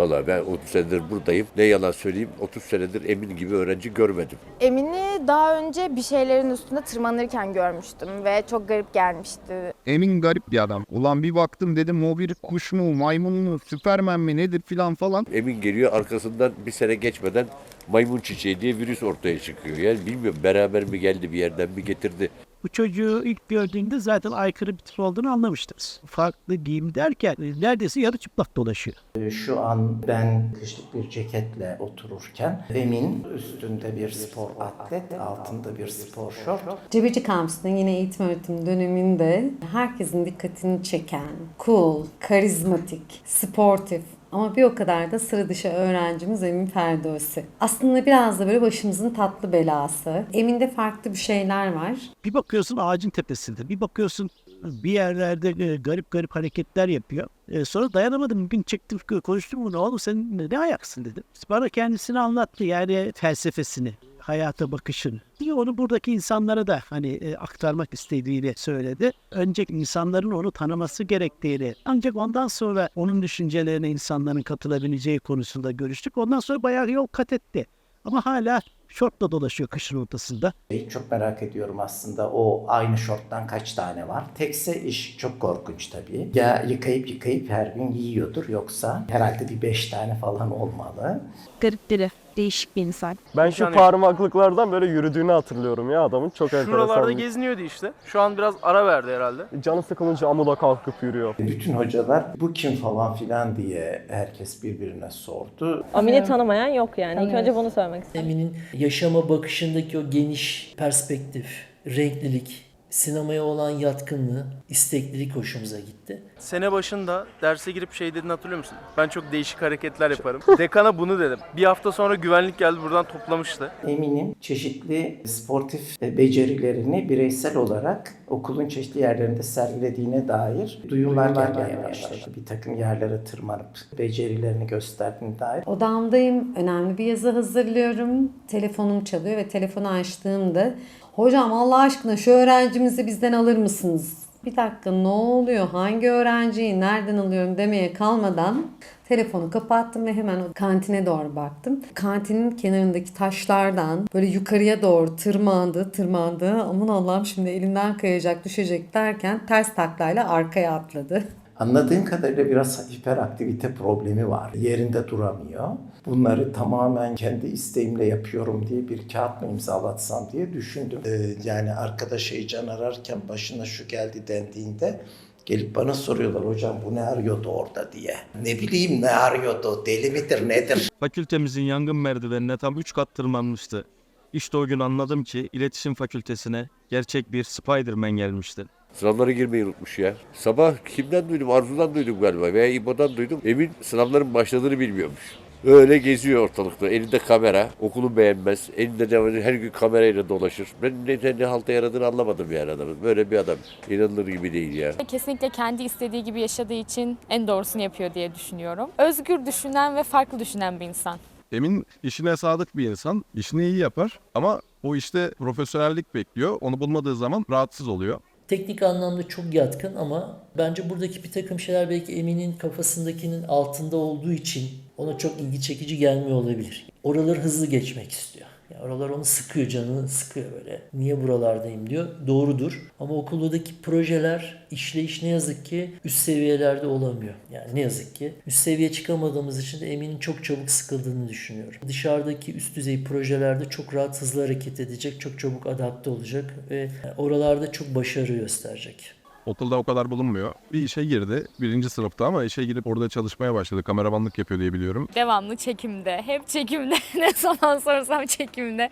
Valla ben 30 senedir buradayım. Ne yalan söyleyeyim 30 senedir Emin gibi öğrenci görmedim. Emin'i daha önce bir şeylerin üstünde tırmanırken görmüştüm ve çok garip gelmişti. Emin garip bir adam. Ulan bir baktım dedim o bir kuş mu, maymun mu, süpermen mi nedir filan falan. Emin geliyor arkasından bir sene geçmeden maymun çiçeği diye virüs ortaya çıkıyor. Yani bilmiyorum beraber mi geldi bir yerden mi getirdi. Bu çocuğu ilk gördüğünde zaten aykırı bir tip olduğunu anlamıştınız. Farklı giyim derken e, neredeyse yarı çıplak dolaşıyor. Ee, Şu an ben kışlık bir ceketle otururken Emin üstünde bir spor atlet, altında bir spor şort. Cebeci Kampüsü'nün yine eğitim öğretim döneminde herkesin dikkatini çeken, cool, karizmatik, sportif ama bir o kadar da sıra dışı öğrencimiz Emin Ferdowsi. Aslında biraz da böyle başımızın tatlı belası. Emin'de farklı bir şeyler var. Bir bakıyorsun ağacın tepesinde, bir bakıyorsun bir yerlerde e, garip garip hareketler yapıyor. E, sonra dayanamadım. Bir gün çektim konuştum bunu. Oğlum sen ne ayaksın dedim. Bana kendisini anlattı yani felsefesini hayata bakışını. Diye onu buradaki insanlara da hani e, aktarmak istediğini söyledi. Önce insanların onu tanıması gerektiğini ancak ondan sonra onun düşüncelerine insanların katılabileceği konusunda görüştük. Ondan sonra bayağı yol kat etti. Ama hala şortla dolaşıyor kışın ortasında. Çok merak ediyorum aslında o aynı şorttan kaç tane var. Tekse iş çok korkunç tabii. Ya yıkayıp yıkayıp her gün giyiyordur yoksa herhalde bir beş tane falan olmalı. garip biri, değişik bir insan. Ben şu Yani- parmaklıklardan böyle yürüdüğünü hatırlıyorum ya adamın. Çok Şuralarda enteresan. geziniyordu işte. Şu an biraz ara verdi herhalde. Canı sıkılınca amuda kalkıp yürüyor. Bütün hocalar bu kim falan filan diye herkes birbirine sordu. Amin'i tanımayan yok yani. İlk önce bunu söylemek istedim. Emin'in yaşama bakışındaki o geniş perspektif, renklilik, sinemaya olan yatkınlığı, isteklilik hoşumuza gitti. Sene başında derse girip şey dediğini hatırlıyor musun? Ben çok değişik hareketler yaparım. Dekana bunu dedim. Bir hafta sonra güvenlik geldi buradan toplamıştı. Emin'in çeşitli sportif e, becerilerini bireysel olarak okulun çeşitli yerlerinde sergilediğine dair duyumlar gelmeye başladı. Bir takım yerlere tırmanıp becerilerini gösterdiğine dair. Odamdayım, önemli bir yazı hazırlıyorum. Telefonum çalıyor ve telefonu açtığımda Hocam Allah aşkına şu öğrencimizi bizden alır mısınız? Bir dakika ne oluyor? Hangi öğrenciyi nereden alıyorum demeye kalmadan telefonu kapattım ve hemen kantine doğru baktım. Kantinin kenarındaki taşlardan böyle yukarıya doğru tırmandı, tırmandı. Aman Allah'ım şimdi elinden kayacak, düşecek derken ters taklayla arkaya atladı. Anladığım kadarıyla biraz hiperaktivite problemi var. Yerinde duramıyor. Bunları tamamen kendi isteğimle yapıyorum diye bir kağıt mı imzalatsam diye düşündüm. Ee, yani arkadaş heyecan ararken başına şu geldi dendiğinde gelip bana soruyorlar hocam bu ne arıyordu orada diye. Ne bileyim ne arıyordu deli midir nedir? Fakültemizin yangın merdivenine tam 3 kat tırmanmıştı. İşte o gün anladım ki iletişim fakültesine gerçek bir Spider-Man gelmişti. Sınavlara girmeyi unutmuş ya. Sabah kimden duydum? Arzu'dan duydum galiba veya İbo'dan duydum. Emin sınavların başladığını bilmiyormuş. Öyle geziyor ortalıkta. Elinde kamera. Okulu beğenmez. Elinde de her gün kamerayla dolaşır. Ben ne, ne, ne halta yaradığını anlamadım yani adamın. Böyle bir adam. İnanılır gibi değil ya. Kesinlikle kendi istediği gibi yaşadığı için en doğrusunu yapıyor diye düşünüyorum. Özgür düşünen ve farklı düşünen bir insan. Emin işine sadık bir insan. işini iyi yapar ama o işte profesyonellik bekliyor. Onu bulmadığı zaman rahatsız oluyor. Teknik anlamda çok yatkın ama bence buradaki bir takım şeyler belki Emin'in kafasındakinin altında olduğu için ona çok ilgi çekici gelmiyor olabilir. Oraları hızlı geçmek istiyor. Yani oralar onu sıkıyor, canını sıkıyor böyle. Niye buralardayım diyor. Doğrudur. Ama okuldaki projeler, işleyiş ne yazık ki üst seviyelerde olamıyor. Yani ne yazık ki. Üst seviye çıkamadığımız için de Emin'in çok çabuk sıkıldığını düşünüyorum. Dışarıdaki üst düzey projelerde çok rahat hızlı hareket edecek, çok çabuk adapte olacak ve oralarda çok başarı gösterecek. Okulda o kadar bulunmuyor. Bir işe girdi. Birinci sınıfta ama işe girip orada çalışmaya başladı. Kameramanlık yapıyor diye biliyorum. Devamlı çekimde, hep çekimde. ne zaman sorsam çekimde.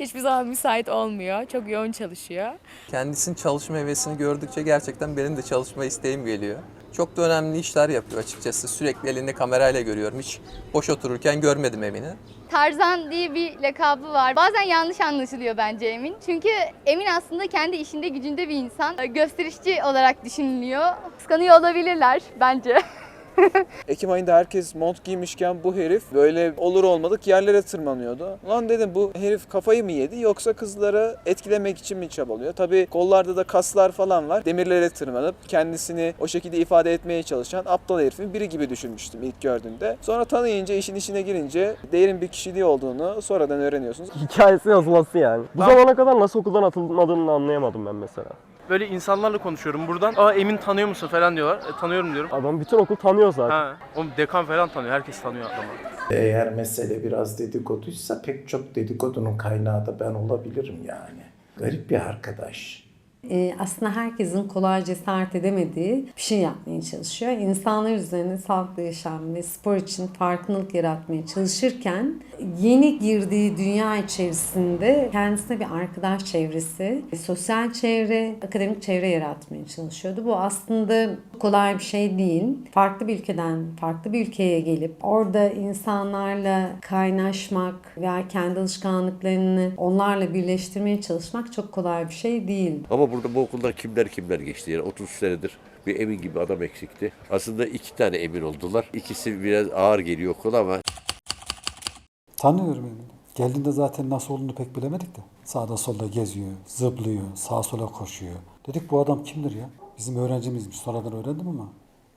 Hiçbir zaman müsait olmuyor. Çok yoğun çalışıyor. Kendisinin çalışma hevesini gördükçe gerçekten benim de çalışma isteğim geliyor. Çok da önemli işler yapıyor açıkçası. Sürekli elinde kamerayla görüyorum. Hiç boş otururken görmedim Emin'i. Tarzan diye bir lakabı var. Bazen yanlış anlaşılıyor bence Emin. Çünkü Emin aslında kendi işinde gücünde bir insan. Gösterişçi olarak düşünülüyor. Kıskanıyor olabilirler bence. Ekim ayında herkes mont giymişken bu herif böyle olur olmadık yerlere tırmanıyordu. Lan dedim bu herif kafayı mı yedi yoksa kızları etkilemek için mi çabalıyor? Tabii kollarda da kaslar falan var. Demirlere tırmanıp kendisini o şekilde ifade etmeye çalışan aptal herifin biri gibi düşünmüştüm ilk gördüğümde. Sonra tanıyınca işin içine girince değerin bir kişiliği olduğunu sonradan öğreniyorsunuz. Hikayesi yazılması yani. Bu zamana kadar nasıl okuldan atılmadığını anlayamadım ben mesela. Böyle insanlarla konuşuyorum buradan. Aa Emin tanıyor musun falan diyorlar. E, tanıyorum diyorum. Adam bütün okul tanıyor zaten. Ha, oğlum dekan falan tanıyor. Herkes tanıyor adamı. Eğer mesele biraz dedikoduysa pek çok dedikodunun kaynağı da ben olabilirim yani. Garip bir arkadaş. Ee, aslında herkesin kolay cesaret edemediği bir şey yapmaya çalışıyor. İnsanlar üzerine sağlıklı yaşam ve spor için farkındalık yaratmaya çalışırken yeni girdiği dünya içerisinde kendisine bir arkadaş çevresi, sosyal çevre, akademik çevre yaratmaya çalışıyordu. Bu aslında kolay bir şey değil. Farklı bir ülkeden farklı bir ülkeye gelip orada insanlarla kaynaşmak veya kendi alışkanlıklarını onlarla birleştirmeye çalışmak çok kolay bir şey değil. Ama burada bu okuldan kimler kimler geçti yani 30 senedir bir Emin gibi adam eksikti. Aslında iki tane Emin oldular. İkisi biraz ağır geliyor okula ama Tanıyorum Emin'i. Geldiğinde zaten nasıl olduğunu pek bilemedik de. Sağda solda geziyor, zıplıyor, sağa sola koşuyor. Dedik bu adam kimdir ya? Bizim öğrencimizmiş. Sonradan öğrendim ama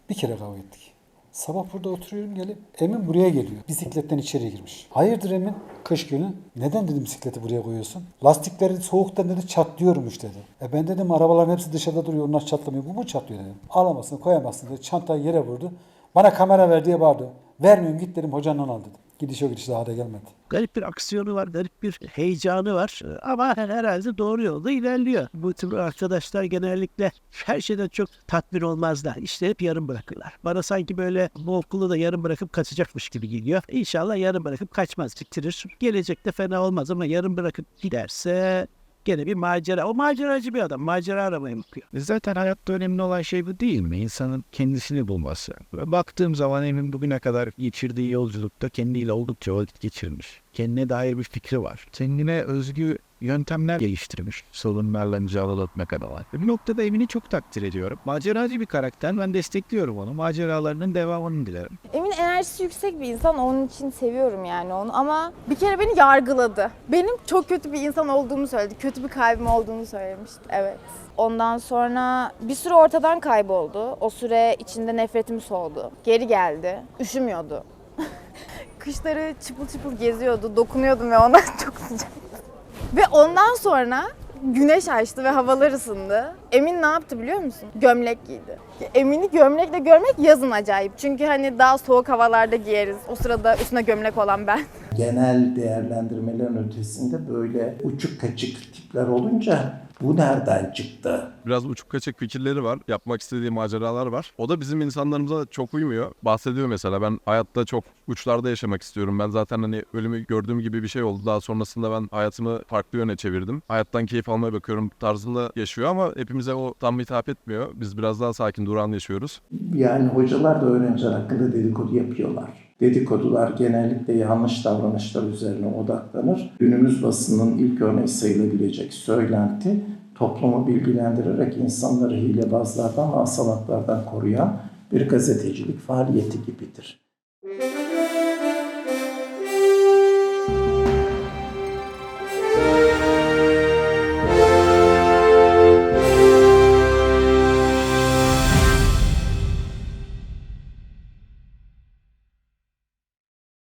bir kere kavga ettik. Sabah burada oturuyorum gelip Emin buraya geliyor. Bisikletten içeri girmiş. Hayırdır Emin? Kış günü. Neden dedim bisikleti buraya koyuyorsun? Lastikleri soğuktan dedi çatlıyormuş dedi. E ben dedim arabaların hepsi dışarıda duruyor onlar çatlamıyor. Bu mu çatlıyor dedim. Alamazsın koyamazsın dedi. Çantayı yere vurdu. Bana kamera ver diye bağırdı. Vermiyorum git dedim hocandan al dedim. Gidiş o gidiş daha da gelmedi. Garip bir aksiyonu var, garip bir heyecanı var. Ama herhalde doğru yolda ilerliyor. Bu tür arkadaşlar genellikle her şeyden çok tatmin olmazlar. İşte hep yarım bırakırlar. Bana sanki böyle bu okulu da yarım bırakıp kaçacakmış gibi geliyor. İnşallah yarım bırakıp kaçmaz, bitirir. Gelecekte fena olmaz ama yarım bırakıp giderse gene bir macera. O maceracı bir adam. Macera aramaya bakıyor. E Zaten hayatta önemli olan şey bu değil mi? İnsanın kendisini bulması. Ve baktığım zaman Emin bugüne kadar geçirdiği yolculukta kendiyle oldukça vakit geçirmiş. Kendine dair bir fikri var. Kendine özgü yöntemler geliştirmiş. Sorunlarla mücadele etmek adına. Bir noktada Emin'i çok takdir ediyorum. Maceracı bir karakter. Ben destekliyorum onu. Maceralarının devamını dilerim. Emin enerjisi yüksek bir insan. Onun için seviyorum yani onu. Ama bir kere beni yargıladı. Benim çok kötü bir insan olduğumu söyledi. Kötü bir kalbim olduğunu söylemişti. Evet. Ondan sonra bir süre ortadan kayboldu. O süre içinde nefretim soğudu. Geri geldi. Üşümüyordu. Kışları çıpıl çıpıl geziyordu. Dokunuyordum ve ona çok sıcak. Ve ondan sonra güneş açtı ve havalar ısındı. Emin ne yaptı biliyor musun? Gömlek giydi. Emin'i gömlekle görmek yazın acayip. Çünkü hani daha soğuk havalarda giyeriz. O sırada üstüne gömlek olan ben. Genel değerlendirmelerin ötesinde böyle uçuk kaçık tipler olunca bu nereden çıktı? Biraz uçuk kaçık fikirleri var. Yapmak istediği maceralar var. O da bizim insanlarımıza çok uymuyor. Bahsediyor mesela ben hayatta çok uçlarda yaşamak istiyorum. Ben zaten hani ölümü gördüğüm gibi bir şey oldu. Daha sonrasında ben hayatımı farklı yöne çevirdim. Hayattan keyif almaya bakıyorum tarzında yaşıyor ama hepimize o tam hitap etmiyor. Biz biraz daha sakin duran yaşıyoruz. Yani hocalar da öğrenciler hakkında dedikodu yapıyorlar. Dedikodular genellikle yanlış davranışlar üzerine odaklanır. Günümüz basının ilk örneği sayılabilecek söylenti toplumu bilgilendirerek insanları hilebazlardan ve asalaklardan koruyan bir gazetecilik faaliyeti gibidir.